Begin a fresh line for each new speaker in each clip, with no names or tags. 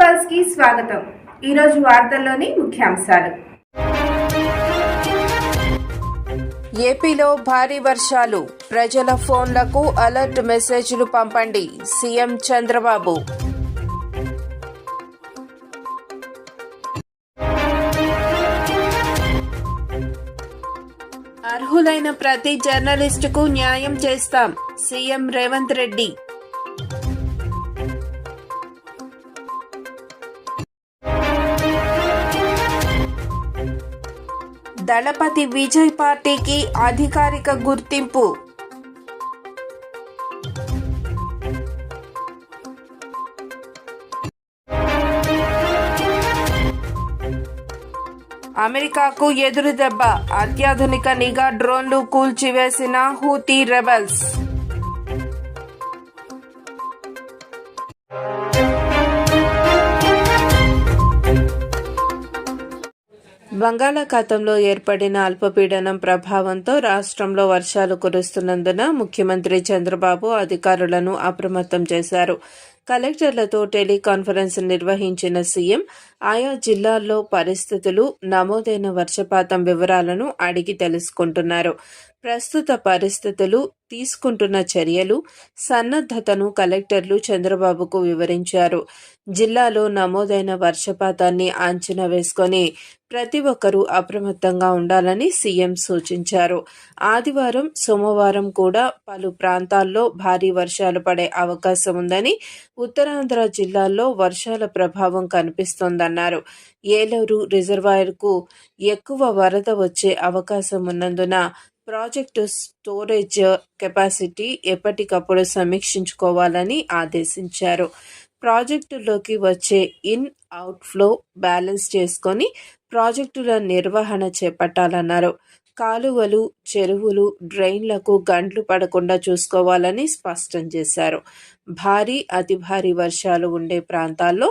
పల్స్కి స్వాగతం. ఈరోజు వార్తల్లోని ముఖ్యాంశాలు.
ఏపీలో భారీ వర్షాలు. ప్రజల ఫోన్లకు అలర్ట్ మెసేజ్లు పంపండి సీఎం చంద్రబాబు. అర్హులైన ప్రతి జర్నలిస్టుకు న్యాయం చేస్తాం సీఎం రేవంత్ రెడ్డి. దళపతి విజయ్ పార్టీకి అధికారిక గుర్తింపు. అమెరికాకు ఎదురుదెబ్బ అత్యాధునిక నిఘా డ్రోన్లు కూల్చివేసిన హూతీ రెబల్స్. బంగాళాఖాతంలో ఏర్పడిన అల్పపీడనం ప్రభావంతో రాష్ట్రంలో వర్షాలు కురుస్తున్నందున ముఖ్యమంత్రి చంద్రబాబు అధికారులను అప్రమత్తం చేశారు. కలెక్టర్లతో టెలికాన్ఫరెన్స్ నిర్వహించిన సీఎం ఆయా జిల్లాల్లో పరిస్థితులు నమోదైన వర్షపాతం వివరాలను అడిగి తెలుసుకుంటున్నారు. ప్రస్తుత పరిస్థితులు తీసుకుంటున్న చర్యలు సన్నద్ధతను కలెక్టర్లు చంద్రబాబుకు వివరించారు. జిల్లాలో నమోదైన వర్షపాతాన్ని అంచనా వేసుకొని ప్రతి ఒక్కరూ అప్రమత్తంగా ఉండాలని సీఎం సూచించారు. ఆదివారం సోమవారం కూడా పలు ప్రాంతాల్లో భారీ వర్షాలు పడే అవకాశం ఉందని ఉత్తరాంధ్ర జిల్లాల్లో వర్షాల ప్రభావం కనిపిస్తోందన్నారు. ఏలూరు రిజర్వాయర్కు ఎక్కువ వరద వచ్చే అవకాశం ఉన్నందున ప్రాజెక్టు స్టోరేజ్ కెపాసిటీ ఎప్పటికప్పుడు సమీక్షించుకోవాలని ఆదేశించారు. ప్రాజెక్టులోకి వచ్చే ఇన్ అవుట్ఫ్లో బ్యాలెన్స్ చేసుకొని ప్రాజెక్టుల నిర్వహణ చేపట్టాలన్నారు. కాలువలు చెరువులు డ్రైన్లకు గండ్లు పడకుండా చూసుకోవాలని స్పష్టం చేశారు. భారీ అతి భారీ వర్షాలు ఉండే ప్రాంతాల్లో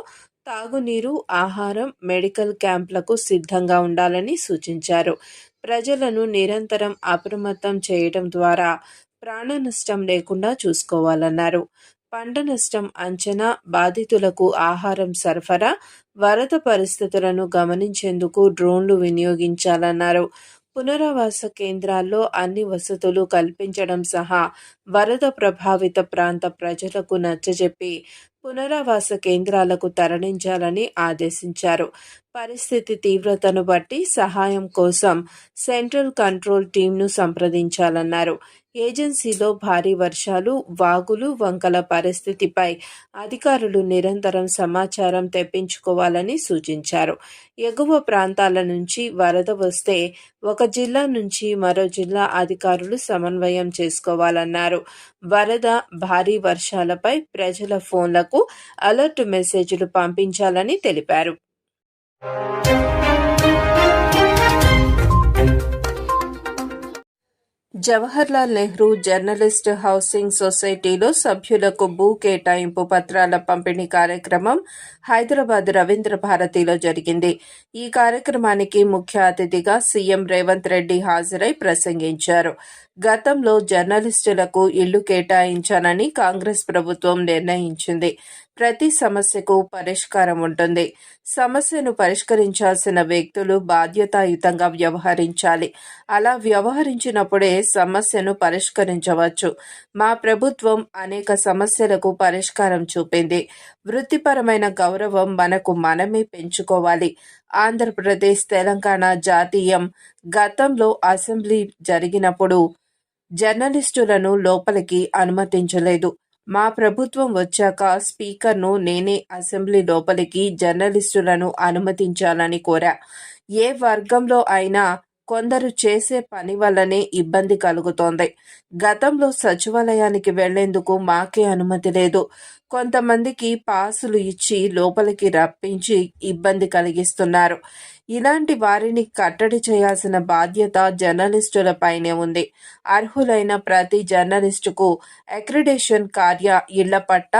తాగునీరు ఆహారం మెడికల్ క్యాంపులకు సిద్ధంగా ఉండాలని సూచించారు. ప్రజలను నిరంతరం అప్రమత్తం చేయడం ద్వారా ప్రాణ నష్టం లేకుండా చూసుకోవాలన్నారు. పంట నష్టం అంచనా బాధితులకు ఆహారం సరఫరా వరద పరిస్థితులను గమనించేందుకు డ్రోన్లు వినియోగించాలన్నారు. పునరావాస కేంద్రాల్లో అన్ని వసతులు కల్పించడం సహా వరద ప్రభావిత ప్రాంత ప్రజలకు నచ్చజెప్పి పునరావాస కేంద్రాలకు తరలించాలని ఆదేశించారు. పరిస్థితి తీవ్రతను బట్టి సహాయం కోసం సెంట్రల్ కంట్రోల్ టీంను సంప్రదించాలన్నారు. ఏజెన్సీలో భారీ వర్షాలు వాగులు వంకల పరిస్థితిపై అధికారులు నిరంతరం సమాచారం తెప్పించుకోవాలని సూచించారు. ఎగువ ప్రాంతాల నుంచి వరద వస్తే ఒక జిల్లా నుంచి మరో జిల్లా అధికారులు సమన్వయం చేసుకోవాలన్నారు. వరద భారీ వర్షాలపై ప్రజల ఫోన్లకు అలర్ట్ మెసేజ్లు పంపించాలని తెలిపారు. జవహర్లాల్ నెహ్రూ జర్నలిస్ట్ హౌసింగ్ సొసైటీలో సభ్యులకు భూ కేటాయింపు పత్రాల పంపిణీ కార్యక్రమం హైదరాబాద్ రవీంద్ర భారతిలో జరిగింది. ఈ కార్యక్రమానికి ముఖ్య అతిథిగా సీఎం రేవంత్ రెడ్డి హాజరై ప్రసంగించారు. గతంలో జర్నలిస్టులకు ఇళ్ళు కేటాయించానని కాంగ్రెస్ ప్రభుత్వం నిర్ణయించింది. ప్రతి సమస్యకు పరిష్కారం ఉంటుంది. సమస్యను పరిష్కరించాల్సిన వ్యక్తులు బాధ్యతాయుతంగా వ్యవహరించాలి. అలా వ్యవహరించినప్పుడే సమస్యను పరిష్కరించవచ్చు. మా ప్రభుత్వం అనేక సమస్యలకు పరిష్కారం చూపింది. వృత్తిపరమైన గౌరవం మనకు మనమే పెంచుకోవాలి. ఆంధ్రప్రదేశ్ తెలంగాణ జాతీయం. గతంలో అసెంబ్లీ జరిగినప్పుడు జర్నలిస్టులను లోపలికి అనుమతించలేదు. మా ప్రభుత్వం వచ్చాక స్పీకర్ను నేనే అసెంబ్లీ లోపలికి జర్నలిస్టులను అనుమతించాలని కోరా. ఏ వర్గంలో అయినా కొందరు చేసే పని వల్లనే ఇబ్బంది కలుగుతోంది. గతంలో సచివాలయానికి వెళ్ళేందుకు మాకే అనుమతి లేదు. కొంతమందికి పాసులు ఇచ్చి లోపలికి రప్పించి ఇబ్బంది కలిగిస్తున్నారు. ఇలాంటి వారిని కట్టడి చేయాల్సిన బాధ్యత జర్నలిస్టులపైనే ఉంది. అర్హులైన ప్రతి జర్నలిస్టుకు అక్రిడేషన్ కార్య ఇళ్ళ పట్ట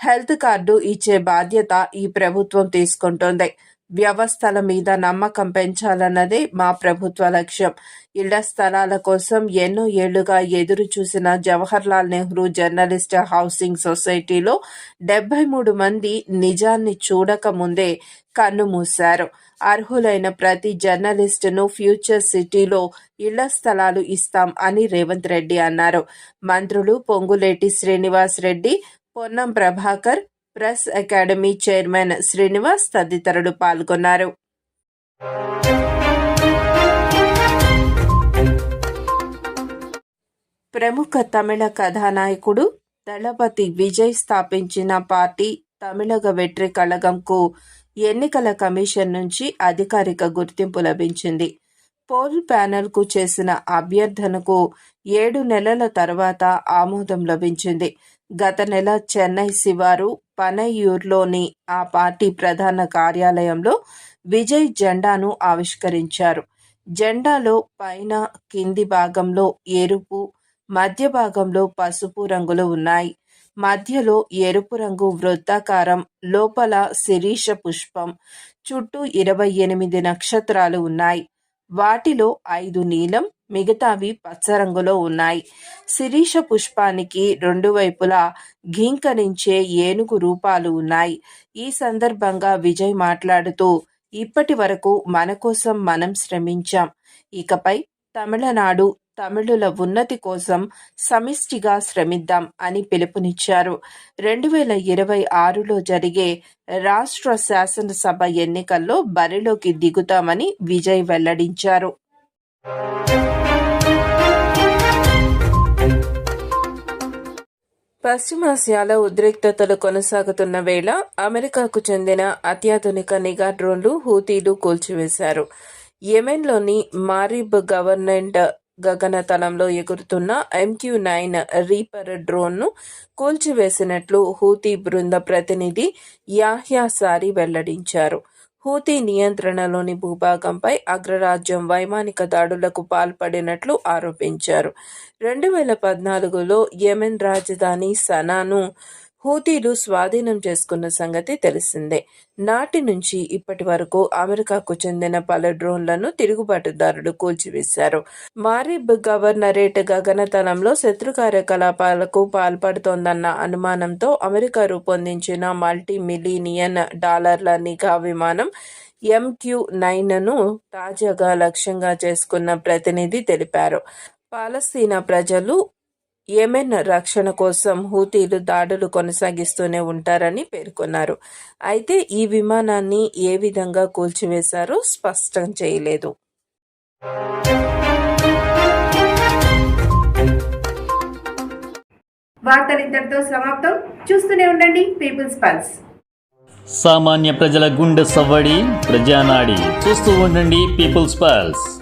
హెల్త్ కార్డు ఇచ్చే బాధ్యత ఈ ప్రభుత్వం తీసుకుంటోంది. వ్యవస్థల మీద నమ్మకం పెంచాలన్నదే మా ప్రభుత్వ లక్ష్యం. ఇళ్ళ స్థలాల కోసం ఎన్నో ఏళ్ళుగా ఎదురు చూసిన జవహర్లాల్ నెహ్రూ జర్నలిస్ట్ హౌసింగ్ సొసైటీలో డెబ్బై మూడు మంది నిజాన్ని చూడక ముందే కన్ను మూశారు. అర్హులైన ప్రతి జర్నలిస్టును ఫ్యూచర్ సిటీలో ఇళ్ళ స్థలాలు ఇస్తాం అని రేవంత్ రెడ్డి అన్నారు. మంత్రులు Ponguleti Srinivas Reddy Ponnam Prabhakar press academy chairman Srinivas తదితరులు పాల్గొన్నారు. ప్రముఖ తమిళ కథానాయకుడు దళపతి విజయ్ స్థాపించిన పార్టీ తమిళగ వెట్రి కళగంకు ఎన్నికల కమిషన్ నుంచి అధికారిక గుర్తింపు లభించింది. పోల్ ప్యానెల్కు చేసిన అభ్యర్థనకు ఏడు నెలల తర్వాత ఆమోదం లభించింది. గత నెల చెన్నై శివారు పనయూర్లోని ఆ పార్టీ ప్రధాన కార్యాలయంలో విజయ్ జెండాను ఆవిష్కరించారు. జెండాలో పైన కింది భాగంలో ఎరుపు మధ్య భాగంలో పసుపు రంగులు ఉన్నాయి. మధ్యలో ఎరుపు రంగు వృత్తాకారం లోపల శిరీష పుష్పం చుట్టూ ఇరవై ఎనిమిది నక్షత్రాలు ఉన్నాయి. వాటిలో ఐదు నీలం మిగతావి పచ్చ రంగులో ఉన్నాయి. శిరీష పుష్పానికి రెండు వైపులా ఘీంకరించే ఏనుగు రూపాలు ఉన్నాయి. ఈ సందర్భంగా విజయ్ మాట్లాడుతూ ఇప్పటి వరకు మన కోసం మనం శ్రమించాం. ఇకపై తమిళనాడు తమిళుల ఉన్నతి కోసం సమిష్టిగా శ్రమిద్దాం అని పిలుపునిచ్చారు. రెండు వేల ఇరవై ఆరులో జరిగే రాష్ట్ర శాసనసభ ఎన్నికల్లో బరిలోకి దిగుతామని విజయ్ వెల్లడించారు. పశ్చిమాసియాలో ఉద్రిక్తతలు కొనసాగుతున్న వేళ అమెరికాకు చెందిన అత్యాధునిక నిఘా డ్రోన్లు హూతీలు కూల్చివేశారు. యెమెన్లోని మారిబ్ గవర్నమెంట్ గగనతలంలో ఎగురుతున్న ఎంక్యూ నైన్ రీపర్ డ్రోన్ను కూల్చివేసినట్లు హూతీ బృంద ప్రతినిధి యాహ్యా సారి వెల్లడించారు. హూతీ నియంత్రణలోని భూభాగంపై అగ్రరాజ్యం వైమానిక దాడులకు పాల్పడినట్లు ఆరోపించారు. రెండు వేల పద్నాలుగులో యెమెన్ రాజధాని సనాను హూతీలు స్వాధీనం చేసుకున్న సంగతి తెలిసిందే. నాటి నుంచి ఇప్పటి వరకు అమెరికాకు చెందిన పలు డ్రోన్లను తిరుగుబాటుదారులు కూల్చివేశారు. మారిబ్ గవర్నరేట్ గగనతలంలో శత్రు కార్యకలాపాలకు పాల్పడుతోందన్న అనుమానంతో అమెరికా రూపొందించిన మల్టీ మిలీనియన్ డాలర్ల నిఘా విమానం ఎంక్యూ నైన్ను తాజాగా లక్ష్యంగా చేసుకున్న ప్రతినిధి తెలిపారు. పాలస్తీనా ప్రజలు యెమెన్ రక్షణ కోసం హూతీలు దాడులు కొనసాగిస్తూనే ఉంటారని పేర్కొన్నారు. అయితే ఈ విమానాన్ని ఏ విధంగా కూల్చివేశారో స్పష్టం చేయలేదు.
వార్తలు ఇంతటితో సమాప్తం. చూస్తూనే ఉండండి పీపుల్స్ పల్స్.
సామాన్య ప్రజల గుండె సవ్వడి ప్రజానాడి. చూస్తూ ఉండండి పీపుల్స్ పల్స్.